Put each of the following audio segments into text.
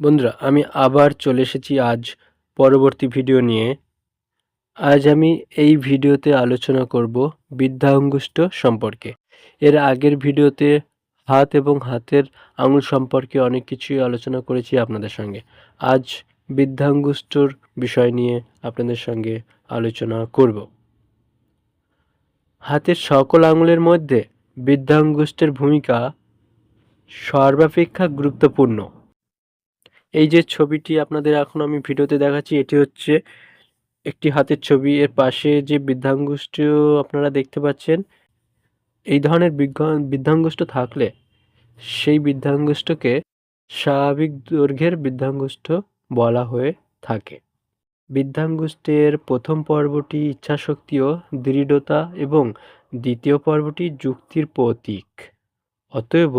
বন্ধুরা, আমি আবার চলে এসেছি আজ পরবর্তী ভিডিও নিয়ে। আজ আমি এই ভিডিওতে আলোচনা করব বৃদ্ধাঙ্গুষ্ঠ সম্পর্কে। এর আগের ভিডিওতে হাত এবং হাতের আঙুল সম্পর্কে অনেক কিছুই আলোচনা করেছি আপনাদের সঙ্গে। আজ বৃদ্ধাঙ্গুষ্ঠর বিষয় নিয়ে আপনাদের সঙ্গে আলোচনা করব। হাতের সকল আঙুলের মধ্যে বৃদ্ধাঙ্গুষ্ঠের ভূমিকা সর্বাপেক্ষা গুরুত্বপূর্ণ। এই যে ছবিটি আপনাদের এখন আমি ভিডিওতে দেখাচ্ছি, এটি হচ্ছে একটি হাতের ছবি। এর পাশে যে বৃদ্ধাঙ্গুষ্ঠ আপনারা দেখতে পাচ্ছেন, এই ধরনের বৃদ্ধাঙ্গুষ্ঠ থাকলে সেই বৃদ্ধাঙ্গুষ্ঠকে স্বাভাবিক দৈর্ঘ্যের বৃদ্ধাঙ্গুষ্ঠ বলা হয়ে থাকে। বৃদ্ধাঙ্গুষ্ঠের প্রথম পর্বটি ইচ্ছাশক্তি ও দৃঢ়তা এবং দ্বিতীয় পর্বটি যুক্তির প্রতীক। অতএব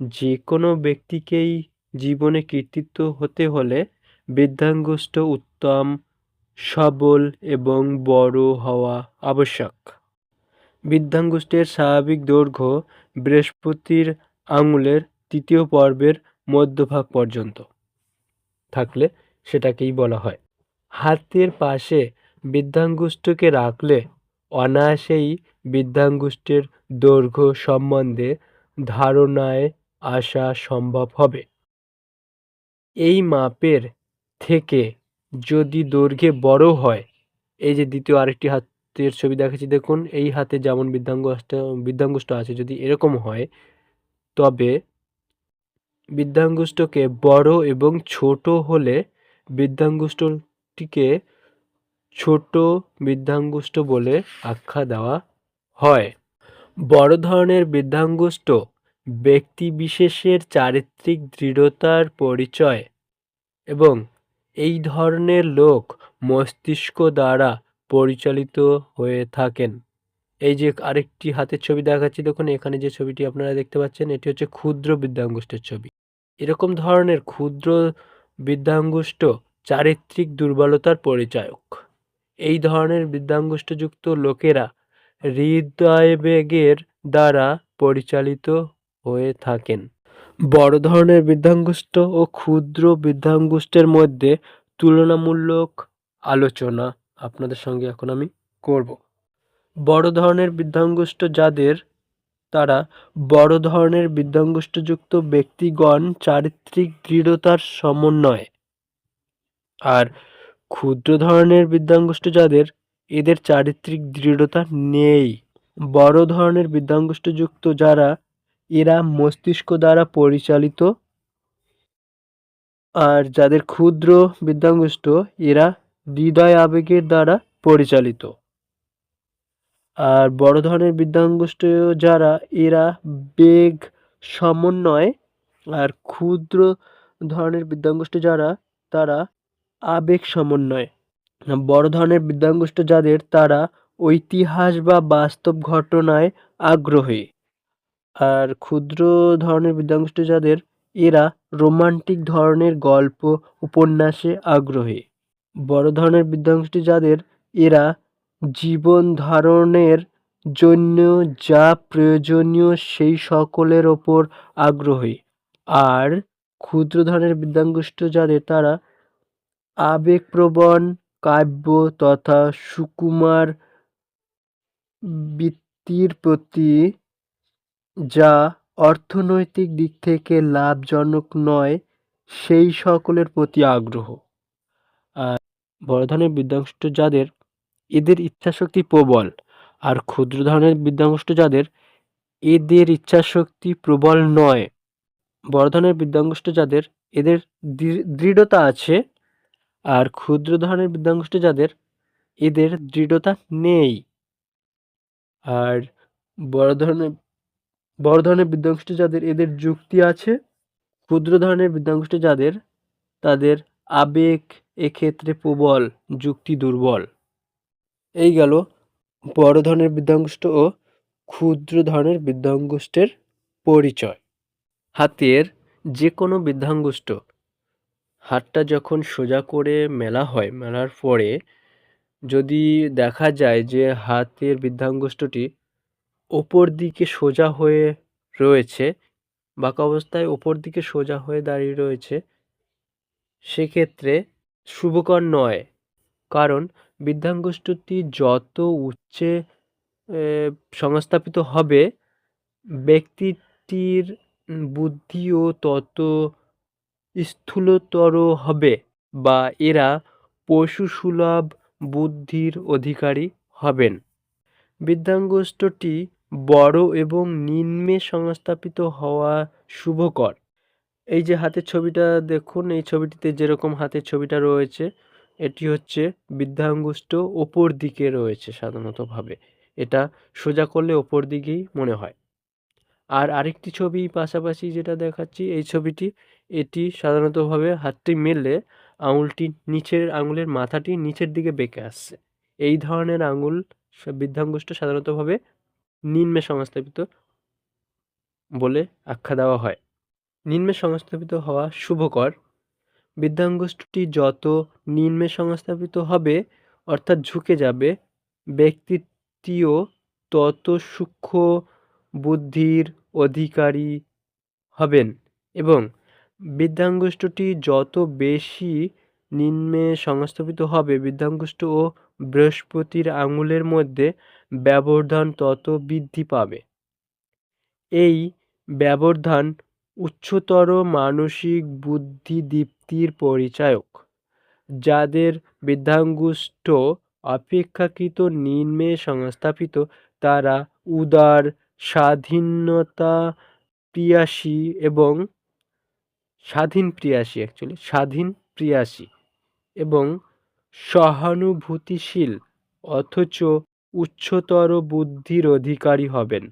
যে কোনো ব্যক্তিকেই জীবনে কৃতিত্ব হতে হলে বৃদ্ধাঙ্গুষ্ঠ উত্তম, সবল এবং বড় হওয়া আবশ্যক। বৃদ্ধাঙ্গুষ্ঠের স্বাভাবিক দৈর্ঘ্য বৃহস্পতির আঙুলের তৃতীয় পর্বের মধ্যভাগ পর্যন্ত থাকলে সেটাকেই বলা হয়। হাতের পাশে বৃদ্ধাঙ্গুষ্ঠকে রাখলে অনায়াসেই বৃদ্ধাঙ্গুষ্ঠের দৈর্ঘ্য সম্বন্ধে ধারণায় আসা সম্ভব হবে। এই মাপের থেকে যদি দৈর্ঘ্যে বড় হয়, এই যে দ্বিতীয় আরেকটি হাতের ছবি দেখাচ্ছি, দেখুন, এই হাতে যেমন বৃদ্ধাঙ্গুষ্ঠ বৃদ্ধাঙ্গুষ্ঠ আছে, যদি এরকম হয়, তবে বৃদ্ধাঙ্গুষ্ঠকে বড় এবং ছোট হলে বৃদ্ধাঙ্গুষ্ঠটিকে ছোট বৃদ্ধাঙ্গুষ্ঠ বলে আখ্যা দেওয়া হয়। বড় ধরনের বৃদ্ধাঙ্গুষ্ঠ ব্যক্তি বিশেষের চারিত্রিক দৃঢ়তার পরিচয় এবং এই ধরনের লোক মস্তিষ্ক দ্বারা পরিচালিত হয়ে থাকেন। এই যে আরেকটি হাতের ছবি দেখাচ্ছি, দেখুন এখানে যে ছবিটি আপনারা দেখতে পাচ্ছেন, এটি হচ্ছে ক্ষুদ্র বৃদ্ধাঙ্গুষ্ঠের ছবি। এরকম ধরনের ক্ষুদ্র বৃদ্ধাঙ্গুষ্ঠ চারিত্রিক দুর্বলতার পরিচায়ক। এই ধরনের বৃদ্ধাঙ্গুষ্ঠযুক্ত লোকেরা হৃদয়বেগের দ্বারা পরিচালিত হয়ে থাকেন। বড় ধরনের বৃদ্ধাঙ্গুষ্ঠ ও ক্ষুদ্র বৃদ্ধাঙ্গুষ্ঠের মধ্যে তুলনামূলক আলোচনা আপনাদের সঙ্গে এখন আমি করব। বড় ধরনের বৃদ্ধাঙ্গুষ্ঠ যাদের, তারা বড় ধরনের বৃদ্ধাঙ্গুষ্ঠযুক্ত ব্যক্তিগণ চারিত্রিক দৃঢ়তার সমন্বয়। আর ক্ষুদ্র ধরনের বৃদ্ধাঙ্গুষ্ঠ যাদের, এদের চারিত্রিক দৃঢ়তা নেই। বড় ধরনের বৃদ্ধাঙ্গুষ্ঠযুক্ত যারা এরা মস্তিষ্ক দ্বারা পরিচালিত। আর যাদের ক্ষুদ্র বৃদ্ধাঙ্গুষ্ঠ এরা হৃদয় আবেগের দ্বারা পরিচালিত। আর বড় ধরনের বৃদ্ধাঙ্গুষ্ঠ যারা, এরা বেগ সমন্বয় আর ক্ষুদ্র ধরনের বৃদ্ধাঙ্গুষ্ঠ যারা, তারা আবেগ সমন্বয়। বড় ধরনের বৃদ্ধাঙ্গুষ্ঠ যাদের, তারা ঐতিহাস বা বাস্তব ঘটনায় আগ্রহী। আর ক্ষুদ্র ধরনের বৃদ্ধাঙ্গুষ্ঠ যাদের, এরা রোমান্টিক ধরনের গল্প, উপন্যাসে আগ্রহী। বড় ধরনের বৃদ্ধাঙ্গুষ্ঠ যাদের, এরা জীবন ধারণের জন্য যা প্রয়োজনীয় সেই সকলের ওপর আগ্রহী। আর ক্ষুদ্র ধরনের বৃদ্ধাঙ্গুষ্ঠ যাদের, তারা আবেগপ্রবণ কাব্য তথা সুকুমার বৃত্তির প্রতি যা অর্থনৈতিক দিক থেকে লাভজনক নয়, সেই সকলের প্রতি আগ্রহ। আর বড় ধরনের বৃদ্ধাঙ্গুষ্ঠ যাদের এদের ইচ্ছাশক্তি প্রবল, আর ক্ষুদ্র ধরনের বৃদ্ধাঙ্গুষ্ঠ যাদের এদের ইচ্ছাশক্তি প্রবল নয়। বড় ধরনের বৃদ্ধাঙ্গুষ্ঠ যাদের এদের দৃঢ়তা আছে, আর ক্ষুদ্র ধরনের বৃদ্ধাঙ্গুষ্ঠ যাদের এদের দৃঢ়তা নেই। আর বড় ধরনের বড় ধরনের বৃদ্ধাঙ্গুষ্ঠ যাদের এদের যুক্তি আছে। ক্ষুদ্র ধরনের বৃদ্ধাঙ্গুষ্ঠ যাদের তাদের আবেগ এক্ষেত্রে প্রবল, যুক্তি দুর্বল। এই গেল বড় ধরনের বৃদ্ধাঙ্গুষ্ঠ ও ক্ষুদ্র ধরনের বৃদ্ধাঙ্গুষ্ঠের পরিচয়। হাতের যে কোনো বৃদ্ধাঙ্গুষ্ঠ হাতটা যখন সোজা করে মেলা হয়, মেলার পরে যদি দেখা যায় যে হাতের বৃদ্ধাঙ্গুষ্ঠটি ওপর দিকে সোজা হয়ে রয়েছে, বাঁকা অবস্থায় ওপর দিকে সোজা হয়ে দাঁড়িয়ে রয়েছে, সেক্ষেত্রে শুভকর নয়। কারণ বৃদ্ধাঙ্গুষ্ঠটি যত উচ্চে সংস্থাপিত হবে, ব্যক্তিটির বুদ্ধিও তত স্থূলতর হবে বা এরা পশুসুলভ বুদ্ধির অধিকারী হবেন। বৃদ্ধাঙ্গুষ্ঠটি বড় এবং নিম্নে সংস্থাপিত হওয়া শুভকর। এই যে হাতের ছবিটা দেখুন, এই ছবিটিতে যেরকম হাতের ছবিটা রয়েছে, এটি হচ্ছে বৃদ্ধাঙ্গুষ্ঠ ওপর দিকে রয়েছে সাধারণতভাবে। এটা সোজা করলে ওপর দিকেই মনে হয়। আর আরেকটি ছবি পাশাপাশি যেটা দেখাচ্ছি, এই ছবিটি, এটি সাধারণতভাবে হাতটি মেলে আঙুলটি নিচের, আঙুলের মাথাটি নিচের দিকে বেঁকে আসছে। এই ধরনের আঙুল বৃদ্ধাঙ্গুষ্ঠ সাধারণতভাবে নিম্নে সংস্থাপিত বলে আখ্যা দেওয়া হয়। নিম্নে সংস্থাপিত হওয়া শুভকর বৃদ্ধাঙ্গুষ্ঠটি যত নিম্নে সংস্থাপিত হবে, অর্থাৎ ঝুঁকে যাবে, ব্যক্তিটিও তত সূক্ষ্ম বুদ্ধির অধিকারী হবেন এবং বৃদ্ধাঙ্গুষ্ঠটি যত বেশি নিম্নে সংস্থাপিত হবে বৃদ্ধাঙ্গুষ্ঠ ও বৃহস্পতির আঙুলের মধ্যে ব্যবধান তত বৃদ্ধি পাবে। এই ব্যবধান উচ্চতর মানসিক বুদ্ধিদীপ্তির পরিচায়ক, যাদের বৃদ্ধাঙ্গুষ্ঠ অপেক্ষাকৃত নিম্নে সংস্থাপিত, তারা উদার স্বাধীনতা প্রিয়াসী এবং স্বাধীন প্রিয়াসী অ্যাকচুয়ালি স্বাধীন প্রিয়াসী এবং সহানুভূতিশীল অথচ উচ্চতর বুদ্ধির অধিকারী হবেন।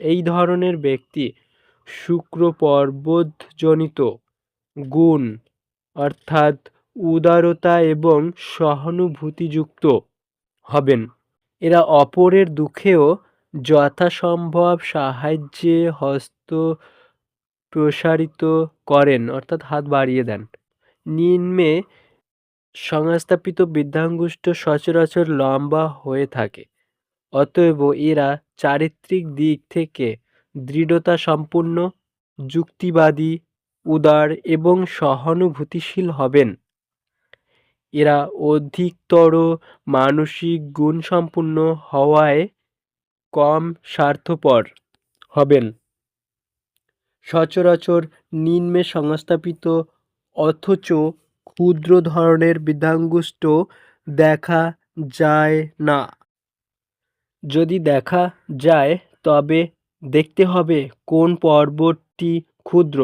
এই ধরনের ব্যক্তি শুক্র পর্বতজনিত গুণ, অর্থাৎ উদারতা এবং সহানুভূতিযুক্ত হবেন। এরা অপরের দুঃখেও যথাসম্ভব সাহায্যে হস্ত প্রসারিত করেন, অর্থাৎ হাত বাড়িয়ে দেন। নিম্নে সংস্থাপিত বৃদ্ধাঙ্গুষ্ঠ সচরাচর লম্বা হয়ে থাকে। অতএব এরা চারিত্রিক দিক থেকে দৃঢ়তা সম্পন্ন যুক্তিবাদী, উদার এবং সহানুভূতিশীল হবেন। এরা অধিকতর মানসিক গুণসম্পন্ন হওয়ায় কম স্বার্থপর হবেন। সচরাচর নিম্নে সংস্থাপিত অথচ ক্ষুদ্র ধরনের বৃদ্ধাঙ্গুষ্ঠ দেখা যায় না। যদি দেখা যায়, তবে দেখতে হবে কোন পর্বতটি ক্ষুদ্র।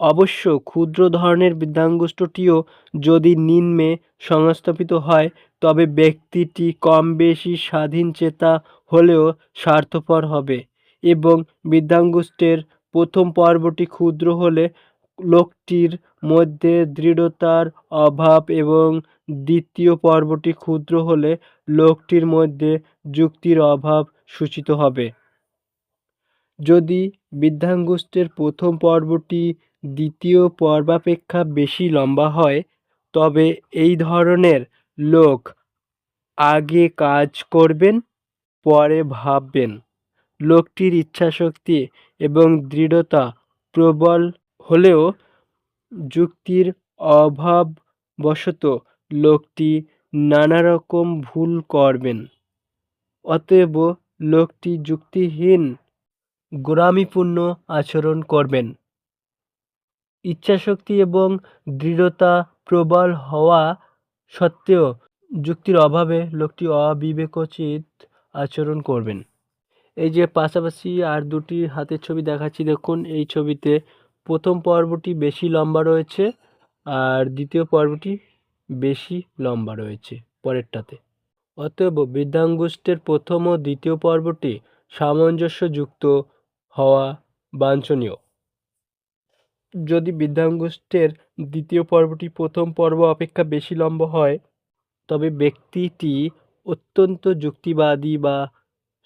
অবশ্য ক্ষুদ্র ধরনের বৃদ্ধাঙ্গুষ্ঠটিও যদি নিম্নে সংস্থাপিত হয়, তবে ব্যক্তিটি কম বেশি স্বাধীনচেতা হলেও স্বার্থপর হবে এবং বৃদ্ধাঙ্গুষ্ঠের প্রথম পর্বটি ক্ষুদ্র হলে লোকটির মধ্যে দৃঢ়তার অভাব এবং দ্বিতীয় পর্বটি ক্ষুদ্র হলে লোকটির মধ্যে যুক্তির অভাব সূচিত হবে। যদি বৃদ্ধাঙ্গুষ্ঠের প্রথম পর্বটি দ্বিতীয় পর্বাপেক্ষা বেশি লম্বা হয়, তবে এই ধরনের লোক আগে কাজ করবেন, পরে ভাববেন। লোকটির ইচ্ছাশক্তি এবং দৃঢ়তা প্রবল হলেও যুক্তির অভাববশত লোকটি নানা রকম ভুল করবেন। অতএব লোকটি যুক্তিহীন, গোড়ামিপূর্ণ আচরণ করবেন। ইচ্ছাশক্তি এবং দৃঢ়তা প্রবল হওয়া সত্ত্বেও যুক্তির অভাবে লোকটি অবিবেকোচিত আচরণ করবেন। এই যে পাশাপাশি আর দুটি হাতের ছবি দেখাচ্ছি, দেখুন, এই ছবিতে প্রথম পর্বটি বেশি লম্বা রয়েছে আর দ্বিতীয় পর্বটি বেশি লম্বা রয়েছে পরেরটাতে। অতএব বৃদ্ধাঙ্গুষ্ঠের প্রথম ও দ্বিতীয় পর্বটি সামঞ্জস্যযুক্ত হওয়া বাঞ্ছনীয়। যদি বৃদ্ধাঙ্গুষ্ঠের দ্বিতীয় পর্বটি প্রথম পর্ব অপেক্ষা বেশি লম্বা হয়, তবে ব্যক্তিটি অত্যন্ত যুক্তিবাদী বা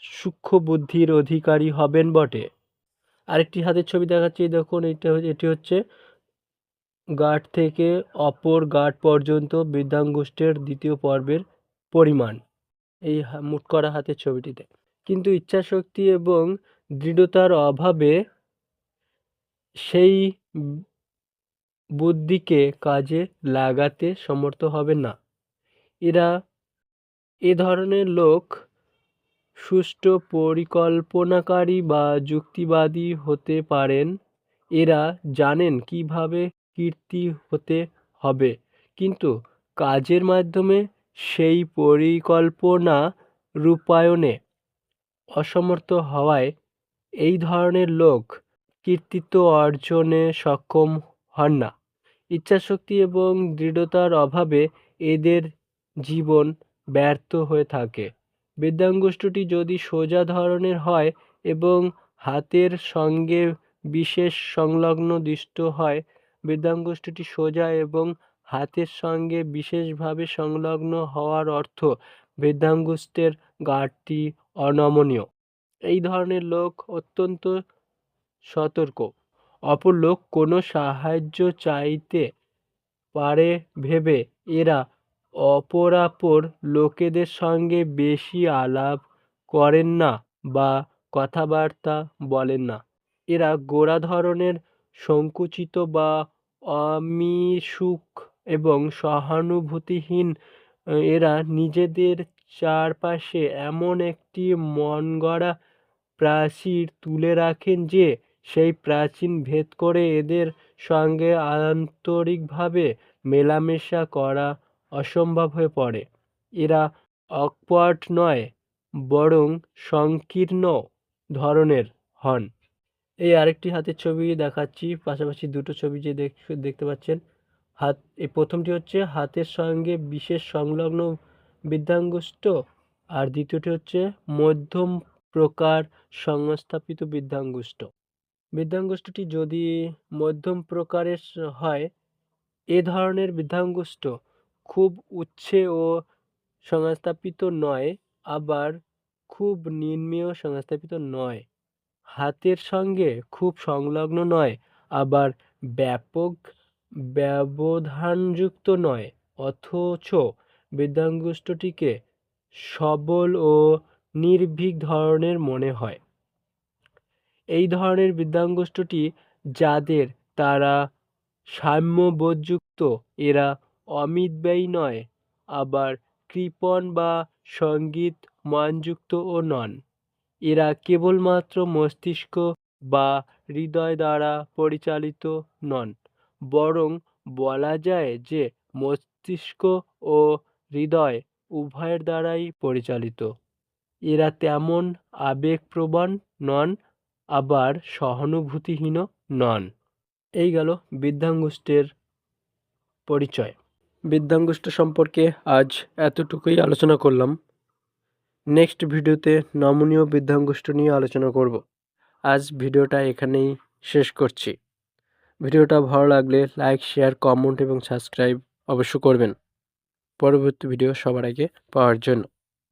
সূক্ষ্ম বুদ্ধির অধিকারী হবেন বটে। আরেকটি হাতের ছবি দেখাচ্ছি, দেখুন এটা এটি হচ্ছে গাঁট থেকে অপর গাঁট পর্যন্ত বৃদ্ধাঙ্গুষ্ঠের দ্বিতীয় পর্বের পরিমাণ, এই মুট করা হাতের ছবিটিতে। কিন্তু ইচ্ছাশক্তি এবং দৃঢ়তার অভাবে সেই বুদ্ধিকে কাজে লাগাতে সমর্থ হবে না। এরা এ ধরনের লোক সুষ্ঠু পরিকল্পনাকারী বা যুক্তিবাদী হতে পারেন। এরা জানেন কীভাবে কীর্তি হতে হবে, কিন্তু কাজের মাধ্যমে সেই পরিকল্পনা রূপায়ণে অসমর্থ হওয়ায় এই ধরনের লোক কৃতিত্ব অর্জনে সক্ষম হন না। ইচ্ছাশক্তি এবং দৃঢ়তার অভাবে এদের জীবন ব্যর্থ হয়ে থাকে। বেদাঙ্গুষ্ঠটি যদি সোজা ধরনের হয় এবং হাতের সঙ্গে বিশেষ সংলগ্ন দৃষ্ট হয়, বেদাঙ্গুষ্ঠটি সোজা এবং হাতের সঙ্গে বিশেষভাবে সংলগ্ন হওয়ার অর্থ বেদাঙ্গুষ্ঠের গাঢ়টি অনমনীয়। এই ধরনের লোক অত্যন্ত সতর্ক। অপর লোক কোনো সাহায্য চাইতে পারে ভেবে এরা অপরাপর লোকেদের সঙ্গে বেশি আলাপ করেন না বা কথাবার্তা বলেন না। এরা গোড়া ধরনের সংকুচিত বা অমিশুক এবং সহানুভূতিহীন। এরা নিজেদের চারপাশে এমন একটি মনগড়া প্রাচীর তুলে রাখেন যে সেই প্রাচীন ভেদ করে এদের সঙ্গে আন্তরিকভাবে মেলামেশা করা অসম্ভব হয়ে পড়ে। এরা অকপট নয়, বরং সংকীর্ণ ধরনের হন। এই আরেকটি হাতের ছবি দেখাচ্ছি, পাশাপাশি দুটো ছবি যে দেখতে পাচ্ছেন। হাত, এই প্রথমটি হচ্ছে হাতের সঙ্গে বিশেষ সংলগ্ন বৃদ্ধাঙ্গুষ্ঠ, আর দ্বিতীয়টি হচ্ছে মধ্যম প্রকার সংস্থাপিত বৃদ্ধাঙ্গুষ্ঠ। বৃদ্ধাঙ্গুষ্ঠটি যদি মধ্যম প্রকারের হয়, এ ধরনের বৃদ্ধাঙ্গুষ্ঠ খুব উচ্ছে ও সংস্থাপিত নয়, আবার খুব নিম্নেও সংস্থাপিত নয়। হাতের সঙ্গে খুব সংলগ্ন নয়, আবার ব্যাপক ব্যবধানযুক্ত নয়, অথচ বৃদ্ধাঙ্গুষ্ঠটিকে সবল ও নির্ভীক ধরনের মনে হয়। এই ধরনের বৃদ্ধাঙ্গুষ্ঠটি যাদের তারা সাম্যবোধযুক্ত, এরা অমিতব্যয়ী নয়, আবার কৃপণ বা সংগীত মনযুক্ত ও নন। এরা কেবলমাত্র মস্তিষ্ক বা হৃদয় দ্বারা পরিচালিত নন, বরং বলা যায় যে মস্তিষ্ক ও হৃদয় উভয়ের দ্বারাই পরিচালিত। এরা তেমন আবেগপ্রবণ নন, আবার সহানুভূতিহীন নন। এই গেল বৃদ্ধাঙ্গুষ্ঠের পরিচয়। বৃদ্ধাঙ্গুষ্ঠ সম্পর্কে আজ এতটুকুই আলোচনা করলাম। নেক্সট ভিডিওতে নমনীয় বৃদ্ধাঙ্গুষ্ঠ নিয়ে আলোচনা করব। আজ ভিডিওটা এখানেই শেষ করছি। ভিডিওটা ভালো লাগলে লাইক, শেয়ার, কমেন্ট এবং সাবস্ক্রাইব অবশ্য করবেন। পরবর্তী ভিডিও সবার আগে পাওয়ার জন্য।